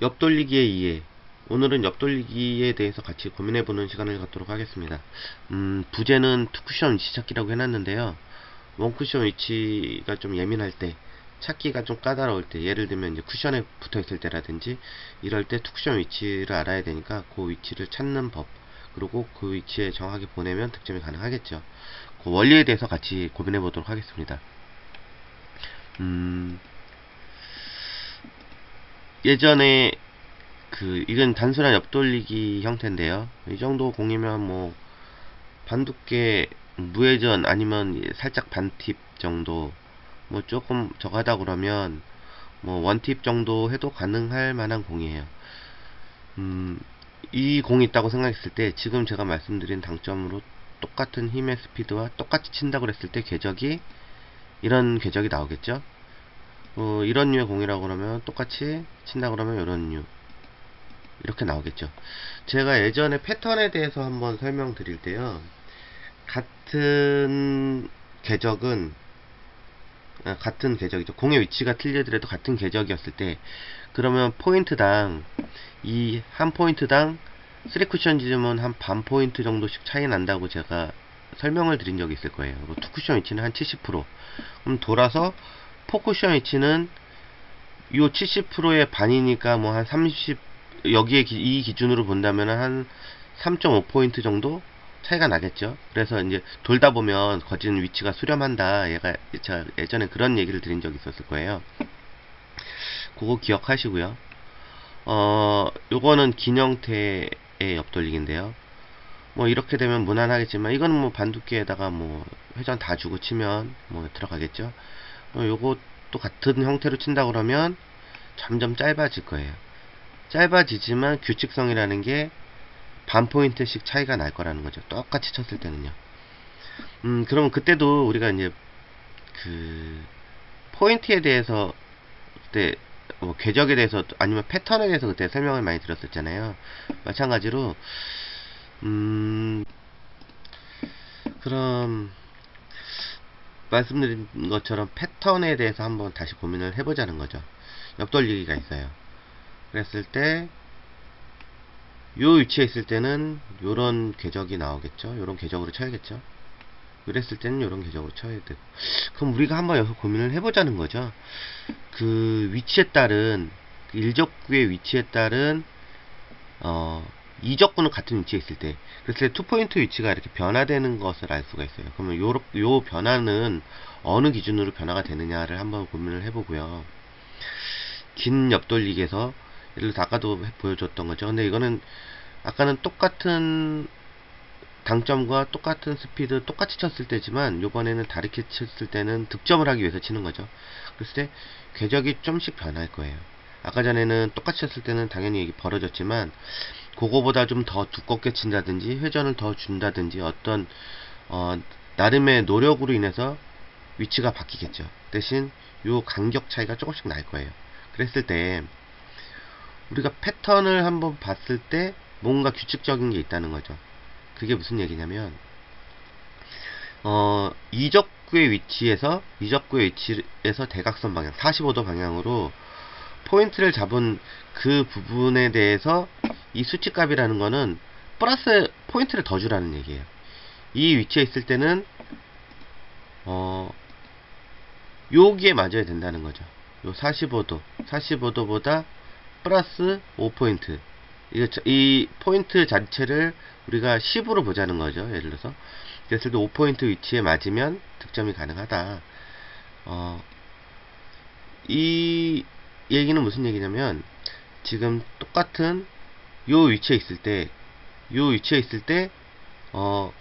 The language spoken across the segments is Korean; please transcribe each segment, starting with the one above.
옆돌리기의 이해. 오늘은 옆돌리기에 대해서 같이 고민해보는 시간을 갖도록 하겠습니다. 음, 부제는 투쿠션 위치 찾기라고 해놨는데요. 원쿠션 위치가 좀 예민할 때, 찾기가 좀 까다로울 때, 예를 들면 이제 쿠션에 붙어 있을 때라든지, 이럴 때 투쿠션 위치를 알아야 되니까 그 위치를 찾는 법, 그리고 그 위치에 정확하게 보내면 득점이 가능하겠죠. 그 원리에 대해서 같이 고민해 보도록 하겠습니다. 음, 예전에 그 이건 단순한 옆돌리기 형태인데요. 이 정도 공이면 뭐 반두께 무회전 아니면 살짝 반팁 정도 뭐 조금 저가다 그러면 뭐 원팁 정도 해도 가능할 만한 공이에요. 음, 이 공이 있다고 생각했을 때 지금 제가 말씀드린 당점으로 똑같은 힘의 스피드와 똑같이 친다고 그랬을 때 궤적이 이런 궤적이 나오겠죠. 어, 이런 류의 공이라고 그러면 똑같이 친다 그러면 이런 류 이렇게 나오겠죠. 제가 예전에 패턴에 대해서 한번 설명드릴 때요. 같은 궤적은 아, 같은 궤적이죠. 공의 위치가 틀리더라도 같은 궤적이었을 때 그러면 포인트당 이 한 포인트당 3쿠션 지점은 한 반 포인트 정도씩 차이 난다고 제가 설명을 드린 적이 있을 거예요. 2쿠션 위치는 한 70% 그럼 돌아서 4쿠션 위치는 요 70%의 반이니까 뭐 한 30 여기에 기- 이 기준으로 본다면 한 3.5포인트 정도 차이가 나겠죠. 그래서 이제 돌다 보면 거진 위치가 수렴한다. 얘가 제가 예전에 그런 얘기를 드린 적이 있었을 거예요. 그거 기억하시고요. 어, 요거는 긴 형태의 옆돌리기인데요. 뭐 이렇게 되면 무난하겠지만 이거는 뭐 반두께에다가 뭐 회전 다 주고 치면 뭐 들어가겠죠. 어, 요것도 같은 형태로 친다 그러면 점점 짧아질 거예요. 짧아지지만 규칙성이라는 게 반 포인트씩 차이가 날 거라는 거죠. 똑같이 쳤을 때는요. 음, 그러면 그때도 우리가 이제 그 포인트에 대해서 그때 뭐 궤적에 대해서 아니면 패턴에 대해서 그때 설명을 많이 드렸었잖아요. 마찬가지로 음 그럼 말씀드린 것처럼 패턴에 대해서 한번 다시 고민을 해보자는 거죠. 옆돌리기가 있어요. 그랬을 때, 요 위치에 있을 때는 요런 궤적이 나오겠죠. 요런 궤적으로 쳐야겠죠. 그랬을 때는 요런 궤적으로 쳐야 되고. 그럼 우리가 한번 여기서 고민을 해보자는 거죠. 그 위치에 따른, 그 일적구의 위치에 따른, 어, 이적구는 같은 위치에 있을 때, 그랬을 때 투포인트 위치가 이렇게 변화되는 것을 알 수가 있어요. 그러면 요, 요 변화는 어느 기준으로 변화가 되느냐를 한번 고민을 해보고요. 긴 옆돌리기에서 예를 들어서 아까도 해- 보여줬던 거죠. 근데 이거는 아까는 똑같은 당점과 똑같은 스피드 똑같이 쳤을 때지만 요번에는 다르게 쳤을 때는 득점을 하기 위해서 치는 거죠. 그랬을 때 궤적이 좀씩 변할 거예요. 아까 전에는 똑같이 쳤을 때는 당연히 이게 벌어졌지만 그거보다 좀 더 두껍게 친다든지 회전을 더 준다든지 어떤 어, 나름의 노력으로 인해서 위치가 바뀌겠죠. 대신 요 간격 차이가 조금씩 날 거예요. 그랬을 때 우리가 패턴을 한번 봤을 때 뭔가 규칙적인 게 있다는 거죠. 그게 무슨 얘기냐면 어, 이적구의 위치에서 이적구의 위치에서 대각선 방향 45도 방향으로 포인트를 잡은 그 부분에 대해서 이 수치값이라는 거는 플러스 포인트를 더 주라는 얘기예요. 이 위치에 있을 때는 어 여기에 맞아야 된다는 거죠. 요 45도, 45도보다 플러스 5포인트. 이거 저- 이 포인트 자체를 우리가 10으로 보자는 거죠. 예를 들어서. 그랬을 때 5포인트 위치에 맞으면 득점이 가능하다. 어, 이 얘기는 무슨 얘기냐면, 지금 똑같은 요 위치에 있을 때, 요 위치에 있을 때, 어,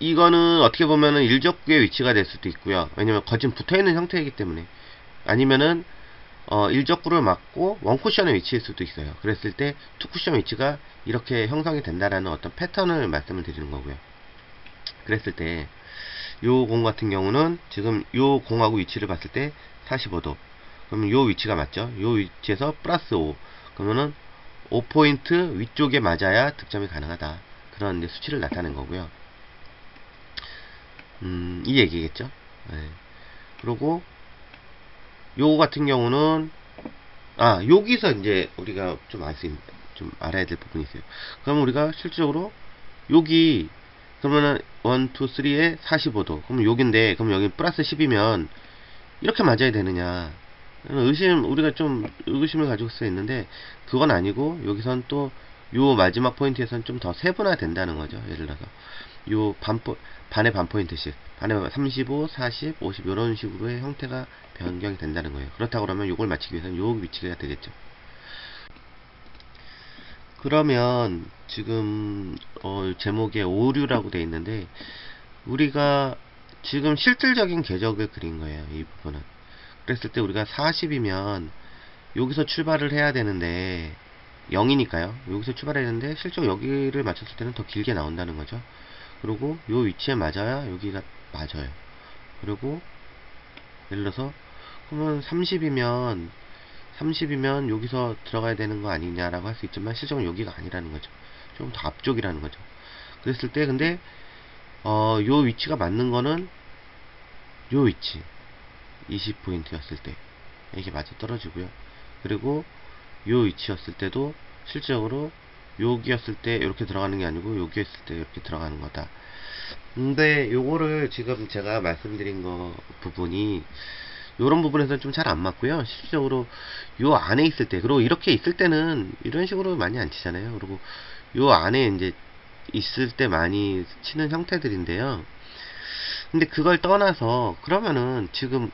이거는 어떻게 보면은 일적구의 위치가 될 수도 있고요. 왜냐면 거진 붙어 있는 형태이기 때문에. 아니면은 어, 일적구를 맞고 원쿠션의 위치일 수도 있어요. 그랬을 때 투쿠션 위치가 이렇게 형성이 된다라는 어떤 패턴을 말씀을 드리는 거고요. 그랬을 때 요 공 같은 경우는 지금 요 공하고 위치를 봤을 때 45도. 그러면 요 위치가 맞죠? 요 위치에서 플러스 5. 그러면은 5포인트 위쪽에 맞아야 득점이 가능하다. 그런 수치를 나타낸 거고요. 음, 이 얘기겠죠? 네. 그리고 요거 같은 경우는 아 여기서 이제 우리가 좀 알 수 있는 좀 알아야 될 부분이 있어요. 그럼 우리가 실질적으로 여기 그러면은 1, 2, 3에 45도. 그럼 여기인데 그럼 여기 플러스 10이면 이렇게 맞아야 되느냐? 의심 우리가 좀 의구심을 가지고 수 있는데 그건 아니고 여기선 또 요 마지막 포인트에선 좀 더 세분화 된다는 거죠. 예를 들어서 요 반, 포, 반의 반 포인트씩 반의 35, 40, 50 이런 식으로의 형태가 변경이 된다는 거예요. 그렇다고 그러면 요걸 맞추기 위해서는 요 위치가 되겠죠. 그러면 지금 어, 제목에 오류라고 돼 있는데 우리가 지금 실질적인 궤적을 그린 거예요. 이 부분은. 그랬을 때 우리가 40이면 여기서 출발을 해야 되는데 0이니까요. 여기서 출발해야 되는데 실제 여기를 맞췄을 때는 더 길게 나온다는 거죠. 그리고 요 위치에 맞아야 여기가 맞아요. 그리고 예를 들어서 그러면 30이면 30이면 여기서 들어가야 되는 거 아니냐라고 할 수 있지만 실제로 여기가 아니라는 거죠. 좀 더 앞쪽이라는 거죠. 그랬을 때 근데 어, 요 위치가 맞는 거는 요 위치 20포인트였을 때 이게 맞아 떨어지고요. 그리고 요 위치였을 때도 실질적으로 여기였을 때 이렇게 들어가는 게 아니고 여기였을 때 이렇게 들어가는 거다. 근데 요거를 지금 제가 말씀드린 거 부분이 요런 부분에서는 좀 잘 안 맞고요. 실질적으로 요 안에 있을 때 그리고 이렇게 있을 때는 이런 식으로 많이 안 치잖아요. 그리고 요 안에 이제 있을 때 많이 치는 형태들인데요. 근데 그걸 떠나서 그러면은 지금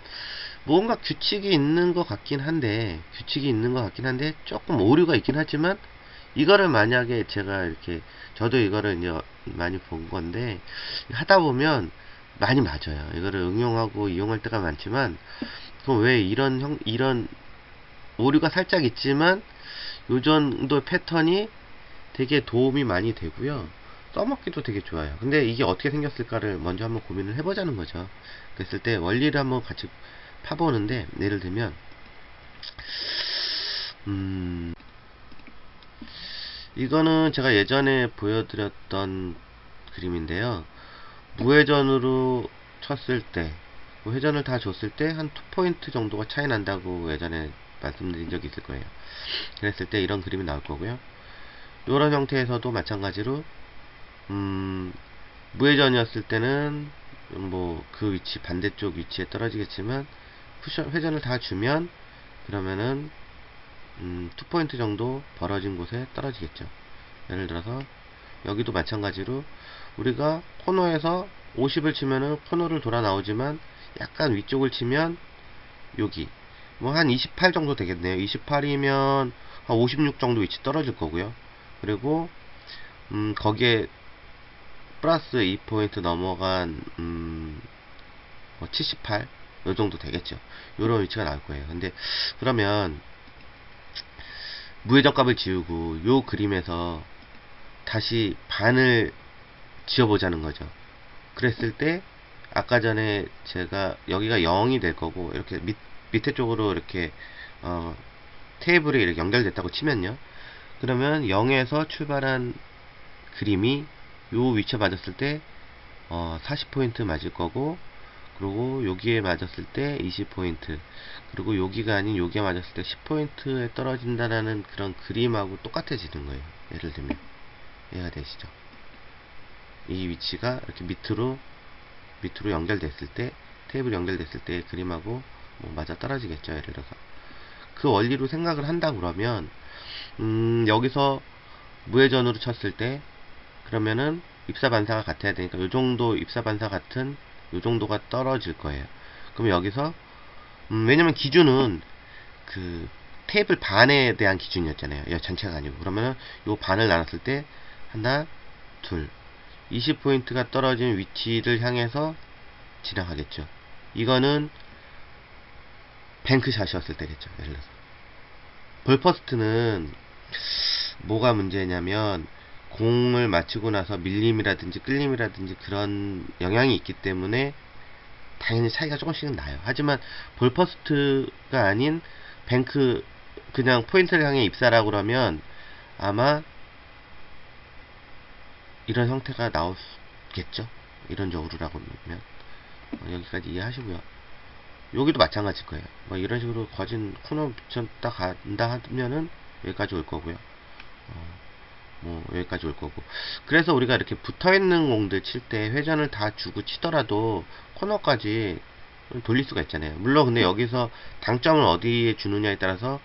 뭔가 규칙이 있는 것 같긴 한데 규칙이 있는 것 같긴 한데 조금 오류가 있긴 하지만 이거를 만약에 제가 이렇게 저도 이거를 이제 많이 본 건데 하다 보면 많이 맞아요. 이거를 응용하고 이용할 때가 많지만 그럼 왜 이런 형 이런 오류가 살짝 있지만 요 정도 패턴이 되게 도움이 많이 되고요. 써먹기도 되게 좋아요. 근데 이게 어떻게 생겼을까를 먼저 한번 고민을 해보자는 거죠. 그랬을 때 원리를 한번 같이 파보는데 예를 들면 음 이거는 제가 예전에 보여드렸던 그림인데요. 무회전으로 쳤을 때 회전을 다 줬을 때 한 2포인트 정도가 차이 난다고 예전에 말씀드린 적이 있을 거예요. 그랬을 때 이런 그림이 나올 거고요. 이런 형태에서도 마찬가지로 음, 무회전이었을 때는 뭐 그 위치 반대쪽 위치에 떨어지겠지만 쿠션 회전을 다 주면 그러면은 음, 2포인트 정도 벌어진 곳에 떨어지겠죠. 예를 들어서 여기도 마찬가지로 우리가 코너에서 50을 치면은 코너를 돌아 나오지만 약간 위쪽을 치면 여기 뭐 한 28 정도 되겠네요. 28이면 한 56 정도 위치 떨어질 거고요. 그리고 음, 거기에 플러스 2포인트 넘어간 음, 뭐 78, 요 정도 되겠죠. 요런 위치가 나올 거예요. 근데 그러면 무회전 값을 지우고 요 그림에서 다시 반을 지어보자는 거죠. 그랬을 때 아까 전에 제가 여기가 0이 될 거고 이렇게 밑, 밑에 쪽으로 이렇게 어, 테이블이 이렇게 연결됐다고 치면요. 그러면 0에서 출발한 그림이 요 위치에 맞았을 때 어, 40포인트 맞을 거고 그리고 여기에 맞았을 때 20포인트. 그리고 여기가 아닌 여기에 맞았을 때 10포인트에 떨어진다라는 그런 그림하고 똑같아지는 거예요. 예를 들면. 이해가 되시죠? 이 위치가 이렇게 밑으로 밑으로 연결됐을 때 테이블 연결됐을 때 그림하고 뭐 맞아 떨어지겠죠 예를 들어서. 그 원리로 생각을 한다 그러면 음 여기서 무회전으로 쳤을 때 그러면은 입사 반사가 같아야 되니까 요 정도 입사 반사 같은 요 정도가 떨어질 거예요. 그럼 여기서 음, 왜냐면 기준은 그 테이블 반에 대한 기준이었잖아요. 이 전체가 아니고 그러면은 요 반을 나눴을 때 하나, 둘, 20포인트가 떨어진 위치를 향해서 지나가겠죠. 이거는 뱅크샷이었을 때겠죠. 예를 들어서 볼퍼스트는 뭐가 문제냐면 공을 맞추고 나서 밀림이라든지 끌림이라든지 그런 영향이 있기 때문에 당연히 차이가 조금씩은 나요. 하지만 볼퍼스트가 아닌 뱅크 그냥 포인트를 향해 입사라고 그러면 아마 이런 형태가 나오겠죠. 이런 적으로라고 하면 어, 여기까지 이해하시고요. 여기도 마찬가지일 거예요. 뭐 이런 식으로 거진 코너 붙였다 간다 하면은 여기까지 올 거고요. 어, 뭐 여기까지 올 거고. 그래서 우리가 이렇게 붙어 있는 공들 칠 때 회전을 다 주고 치더라도 코너까지 돌릴 수가 있잖아요. 물론 근데 여기서 당점을 어디에 주느냐에 따라서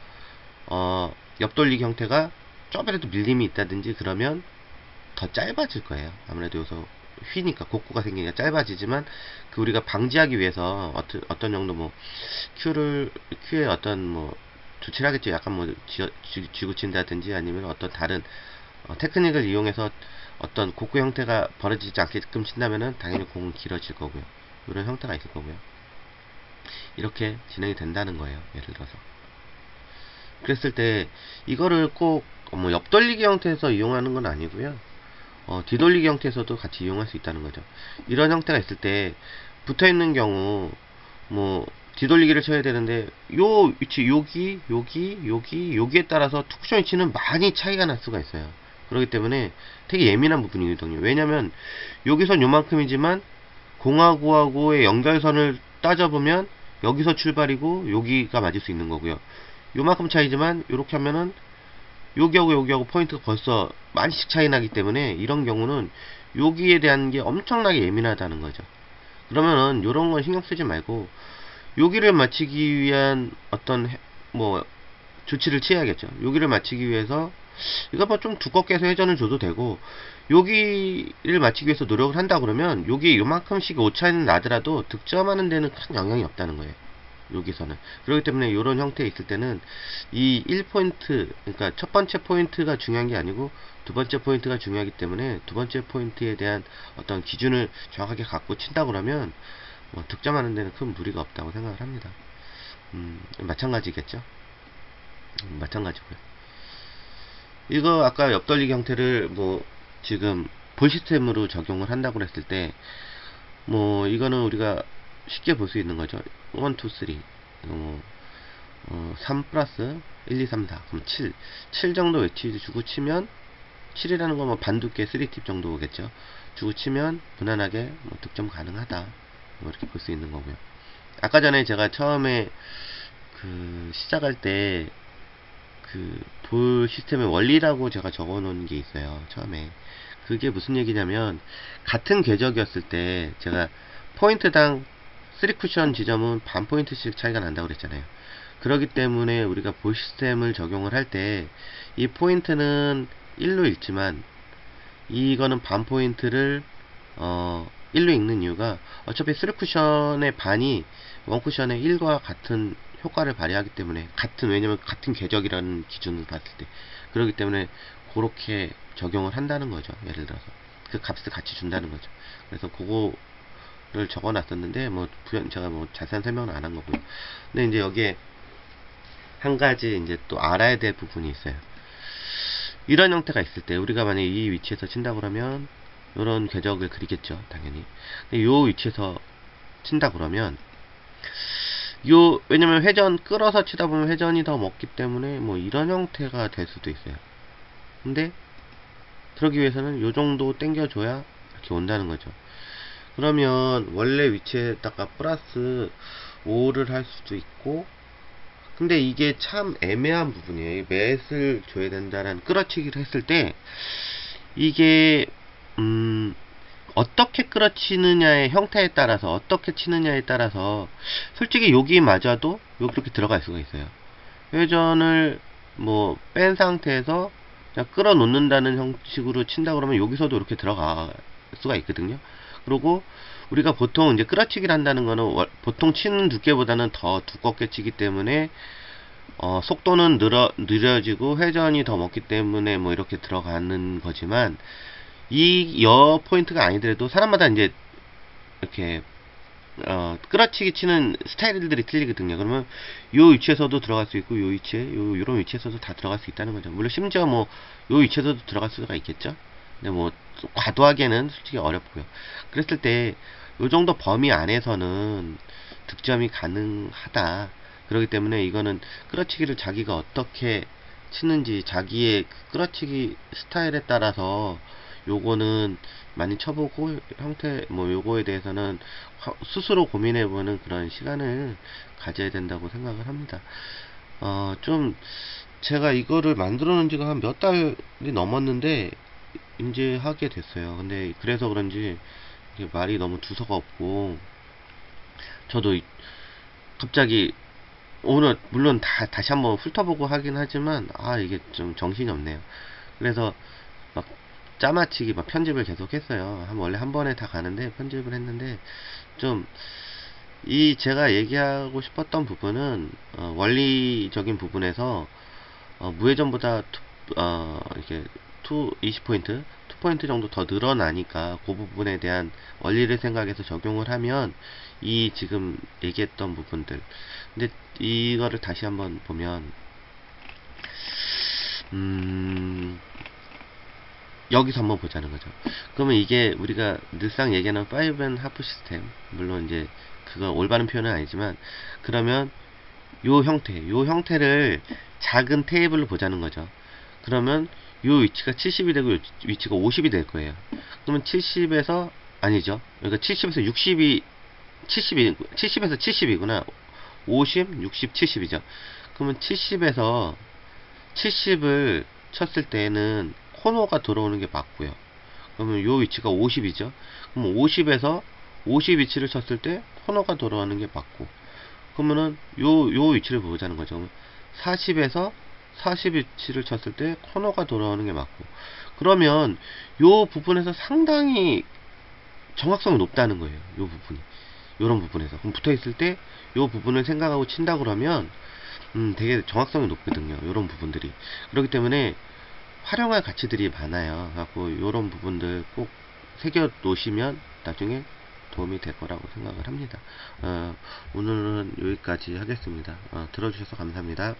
어, 옆돌리기 형태가 조금이라도 밀림이 있다든지 그러면 더 짧아질 거예요. 아무래도 여기서 휘니까 곡구가 생기니까 짧아지지만 그 우리가 방지하기 위해서 어떤 어떤 정도 뭐 큐를 큐에 어떤 뭐 조치를 하겠죠. 약간 뭐 쥐, 쥐, 쥐고 친다든지 아니면 어떤 다른 어, 테크닉을 이용해서 어떤 곡구 형태가 벌어지지 않게끔 친다면은 당연히 공은 길어질 거고요. 이런 형태가 있을 거고요. 이렇게 진행이 된다는 거예요. 예를 들어서. 그랬을 때 이거를 꼭 뭐 옆돌리기 형태에서 이용하는 건 아니고요. 어, 뒤돌리기 형태에서도 같이 이용할 수 있다는 거죠. 이런 형태가 있을 때 붙어 있는 경우 뭐 뒤돌리기를 쳐야 되는데 요 위치 여기 여기 여기 여기에 따라서 투쿠션 위치는 많이 차이가 날 수가 있어요. 그렇기 때문에 되게 예민한 부분이거든요. 왜냐면 여기선 요만큼이지만 공하고하고의 연결선을 따져보면 여기서 출발이고 여기가 맞을 수 있는 거고요. 요만큼 차이지만 이렇게 하면은 여기하고 여기하고 포인트가 벌써 많이씩 차이 나기 때문에 이런 경우는 여기에 대한 게 엄청나게 예민하다는 거죠. 그러면은 이런 건 신경 쓰지 말고 여기를 맞추기 위한 어떤 해- 뭐 조치를 취해야겠죠. 여기를 맞추기 위해서 이거 뭐 좀 두껍게 해서 회전을 줘도 되고 여기를 맞추기 위해서 노력을 한다 그러면 여기 요만큼씩 오차는 나더라도 득점하는 데는 큰 영향이 없다는 거예요. 여기서는 그렇기 때문에 이런 형태에 있을 때는 이 1포인트 그러니까 첫 번째 포인트가 중요한 게 아니고 두 번째 포인트가 중요하기 때문에 두 번째 포인트에 대한 어떤 기준을 정확하게 갖고 친다 그러면 뭐 득점하는 데는 큰 무리가 없다고 생각을 합니다. 음, 마찬가지겠죠. 음, 마찬가지고요. 이거 아까 옆돌리기 형태를 뭐 지금 볼 시스템으로 적용을 한다고 했을 때 뭐 이거는 우리가 쉽게 볼 수 있는 거죠. 1, 2, 3 어, 어, 3 플러스 1, 2, 3, 4 그럼 7 7 정도 외치 주고 치면 7이라는 건뭐 반두께 3팁 정도겠죠. 주고 치면 무난하게 뭐 득점 가능하다. 뭐 이렇게 볼 수 있는 거고요. 아까 전에 제가 처음에 그 시작할 때 그볼 시스템의 원리라고 제가 적어 놓은 게 있어요. 처음에. 그게 무슨 얘기냐면 같은 궤적이었을 때 제가 포인트당 3쿠션 지점은 반 포인트씩 차이가 난다고 그랬잖아요. 그렇기 때문에 우리가 볼 시스템을 적용을 할 때 이 포인트는 1로 읽지만 이거는 반 포인트를 어 1로 읽는 이유가 어차피 3쿠션의 반이 1쿠션의 1과 같은 효과를 발휘하기 때문에 같은 왜냐면 같은 궤적이라는 기준을 봤을 때 그렇기 때문에 그렇게 적용을 한다는 거죠. 예를 들어서 그 값을 같이 준다는 거죠. 그래서 그거를 적어 놨었는데 뭐 부연 제가 뭐 자세한 설명은 안 한 거고요. 근데 이제 여기에 한 가지 이제 또 알아야 될 부분이 있어요. 이런 형태가 있을 때 우리가 만약에 이 위치에서 친다 그러면 이런 궤적을 그리겠죠 당연히 근데 요 위치에서 친다 그러면 요 왜냐면 회전 끌어서 치다 보면 회전이 더 먹기 때문에 뭐 이런 형태가 될 수도 있어요 근데 그러기 위해서는 요 정도 당겨줘야 이렇게 온다는 거죠 그러면 원래 위치에다가 플러스 5를 할 수도 있고 근데 이게 참 애매한 부분이에요. 이 맷을 줘야 된다는 끌어치기를 했을 때 이게 음 어떻게 끌어치느냐의 형태에 따라서 어떻게 치느냐에 따라서 솔직히 여기 맞아도 이렇게 들어갈 수가 있어요. 회전을 뭐 뺀 상태에서 그냥 끌어 놓는다는 형식으로 친다 그러면 여기서도 이렇게 들어갈 수가 있거든요. 그리고 우리가 보통 이제 끌어치기를 한다는 거는 월- 보통 치는 두께보다는 더 두껍게 치기 때문에 어, 속도는 늘어, 느려지고 회전이 더 먹기 때문에 뭐 이렇게 들어가는 거지만 이 여 포인트가 아니더라도 사람마다 이제 이렇게 어, 끌어치기 치는 스타일들이 틀리거든요. 그러면 요 위치에서도 들어갈 수 있고 요 위치에 요 요런 위치에서도 다 들어갈 수 있다는 거죠. 물론 심지어 뭐 요 위치에서도 들어갈 수가 있겠죠. 근데 뭐 과도하게는 솔직히 어렵고요. 그랬을 때 요 정도 범위 안에서는 득점이 가능하다. 그렇기 때문에 이거는 끌어치기를 자기가 어떻게 치는지 자기의 그 끌어치기 스타일에 따라서 요거는 많이 쳐보고 형태 뭐 요거에 대해서는 화- 스스로 고민해보는 그런 시간을 가져야 된다고 생각을 합니다. 어, 좀 제가 이거를 만들어 놓은 지가 한 몇 달이 넘었는데 이제 하게 됐어요. 근데 그래서 그런지 말이 너무 두서가 없고 저도 이- 갑자기 오늘 물론 다 다시 한번 훑어보고 하긴 하지만 아 이게 좀 정신이 없네요. 그래서 막 짜맞추기 막 편집을 계속 했어요. 한 원래 한 번에 다 가는데 편집을 했는데 좀 이 제가 얘기하고 싶었던 부분은 어, 원리적인 부분에서 어, 무회전보다 투, 어, 이렇게 투 20포인트, 2포인트 정도 더 늘어나니까 그 부분에 대한 원리를 생각해서 적용을 하면 이 지금 얘기했던 부분들 근데 이거를 다시 한번 보면 음 여기서 한번 보자는 거죠. 그러면 이게 우리가 늘상 얘기하는 5앤 하프 시스템 물론 이제 그건 올바른 표현은 아니지만 그러면 요 형태, 요 형태를 작은 테이블로 보자는 거죠. 그러면 요 위치가 70이 되고 요 위치가 50이 될 거예요. 그러면 70에서 아니죠. 그러니까 70에서 60이 70이 70에서 70이구나. 50, 60, 70이죠. 그러면 70에서 70을 쳤을 때는 코너가 들어오는 게 맞고요. 그러면 요 위치가 50이죠. 그럼 50에서 50 위치를 쳤을 때 코너가 돌아가는 게 맞고 그러면은 요, 요 위치를 보자는 거죠. 그러면 40에서 40 위치를 쳤을 때 코너가 돌아오는 게 맞고 그러면 요 부분에서 상당히 정확성이 높다는 거예요. 요 부분이. 요런 부분에서. 그럼 붙어 있을 때 요 부분을 생각하고 친다 그러면 음, 되게 정확성이 높거든요. 요런 부분들이. 그렇기 때문에 활용할 가치들이 많아요. 갖고 요런 부분들 꼭 새겨 놓으시면 나중에 도움이 될 거라고 생각을 합니다. 어, 오늘은 여기까지 하겠습니다. 어, 들어주셔서 감사합니다.